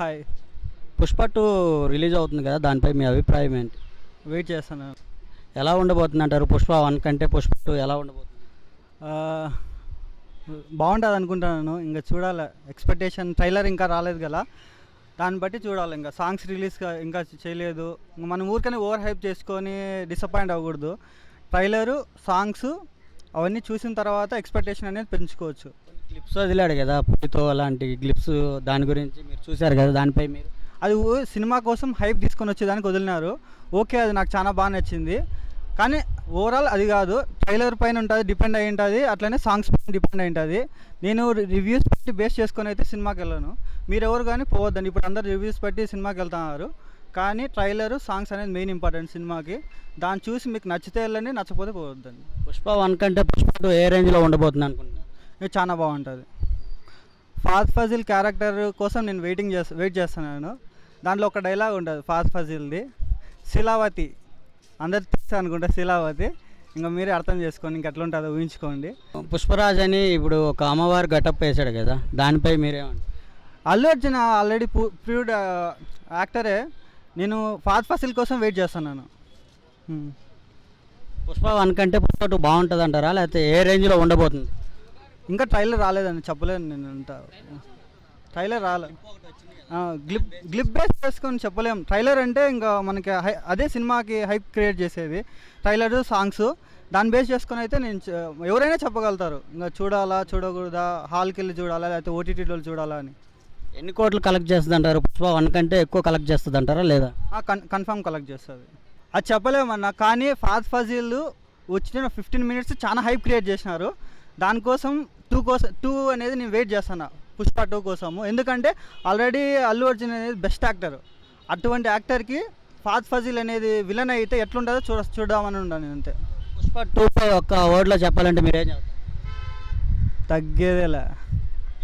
Hi. Pushpa two release అవుతుంది కదా దానిపై మీ అభిప్రాయం ఏంటి? వెయిట్ చేస్తున్నాను ఎలా ఉండబోతుంది అంటారు పుష్ప వన్ కంటే పుష్ప టూ ఎలా ఉండబోతుంది? బాగుంటుంది అనుకుంటున్నాను. ఇంకా చూడాలి. ఎక్స్పెక్టేషన్ ట్రైలర్ ఇంకా రాలేదు కదా. దాన్ని బట్టి చూడాలి ఇంకా. సాంగ్స్ రిలీజ్ ఇంకా చేయలేదు. మనం ఊరికనే ఓవర్ హైప్ చేసుకొని డిసప్పాయింట్ అవ్వకూడదు. ట్రైలరు సాంగ్స్ అవన్నీ చూసిన తర్వాత ఎక్స్పెక్టేషన్ అనేది పెంచుకోవచ్చు. క్లిప్స్ వదిలాడు కదా పులితో అలాంటి క్లిప్స్ దాని గురించి మీరు చూశారు కదా దానిపై మీరు. అది సినిమా కోసం హైప్ తీసుకొని వచ్చేదానికి వదిలినారు. ఓకే అది నాకు చాలా బాగా నచ్చింది. కానీ ఓవరాల్ అది కాదు ట్రైలర్ పైన ఉంటుంది డిపెండ్ అయి ఉంటుంది అట్లనే సాంగ్స్ పైన డిపెండ్ అయి ఉంటుంది. నేను రివ్యూస్ బట్టి బేస్ చేసుకొని అయితే సినిమాకి వెళ్ళాను. మీరు ఎవరు కానీ పోవద్దండి ఇప్పుడు అందరు రివ్యూస్ బట్టి సినిమాకి వెళ్తున్నారు. కానీ ట్రైలరు సాంగ్స్ అనేది మెయిన్ ఇంపార్టెంట్ సినిమాకి. దాన్ని చూసి మీకు నచ్చితే వెళ్ళండి నచ్చకపోతే పోవద్దండి. పుష్ప వన్ కంటే పుష్ప టూ ఏ రేంజ్లో ఉండబోతుంది అనుకుంటున్నాను చాలా బాగుంటుంది. ఫాద్ ఫజిల్ క్యారెక్టర్ కోసం నేను వెయిటింగ్ చేస్తా వెయిట్ చేస్తున్నాను. దాంట్లో ఒక డైలాగ్ ఉంటుంది ఫాద్ ఫజిల్ది. శిలావతి. అందరు తెలుసు అనుకుంటా శిలావతి. ఇంకా మీరే అర్థం చేసుకోండి ఇంక ఎట్లా ఉంటుందో ఊహించుకోండి. పుష్పరాజ్ అని ఇప్పుడు ఒక అమ్మవారు గటప్ వేశాడు కదా దానిపై మీరేమంటారు అల్లు అర్జున్ ఆల్రెడీ ప్రూవ్డ్ యాక్టరే. నేను ఫాద్ ఫసిల్ కోసం వెయిట్ చేస్తున్నాను. పుష్ప వన్ కంటే పుష్ప టూ బాగుంటుంది అంటారా లేకపోతే ఏ రేంజ్లో ఉండబోతుంది? ఇంకా ట్రైలర్ రాలేదండి చెప్పలేను నేను అంత. ట్రైలర్ రాలే. గ్లిప్ గ్లిప్ బేస్ చేసుకొని చెప్పలేం. ట్రైలర్ అంటే ఇంకా మనకి హై అదే సినిమాకి హైప్ క్రియేట్ చేసేది. ట్రైలర్ సాంగ్స్ దాన్ని బేస్ చేసుకొని అయితే నేను ఎవరైనా చెప్పగలుగుతారు. ఇంకా చూడాలా చూడకూడదా హాల్కి వెళ్ళి చూడాలా లేకపోతే ఓటీటీలో చూడాలా అని. ఎన్ని కోట్లు కలెక్ట్ చేస్తుంది అంటారు పుష్ప వన్ కంటే ఎక్కువ కలెక్ట్ చేస్తుంది అంటారా లేదా కన్ కన్ఫర్మ్ కలెక్ట్ చేస్తుంది. అది చెప్పలేమన్నా కానీ ఫాద్ ఫజీల్ వచ్చిన ఫిఫ్టీన్ మినిట్స్ చాలా హైప్ క్రియేట్ చేసినారు. దానికోసం టూ కోసం టూ అనేది నేను వెయిట్ చేస్తాను పుష్ప టూ కోసము. ఎందుకంటే ఆల్రెడీ అల్లు అర్జున్ అనేది బెస్ట్ యాక్టర్ అటువంటి యాక్టర్కి ఫాద్ ఫజీల్ అనేది విలన్ అయితే ఎట్లుంటుందో చూడ ఉన్నాను నేను అంతే. పుష్ప టూ పై ఒక్క వర్డ్లో చెప్పాలంటే మీరేం చెప్తారు? తగ్గేదేలే.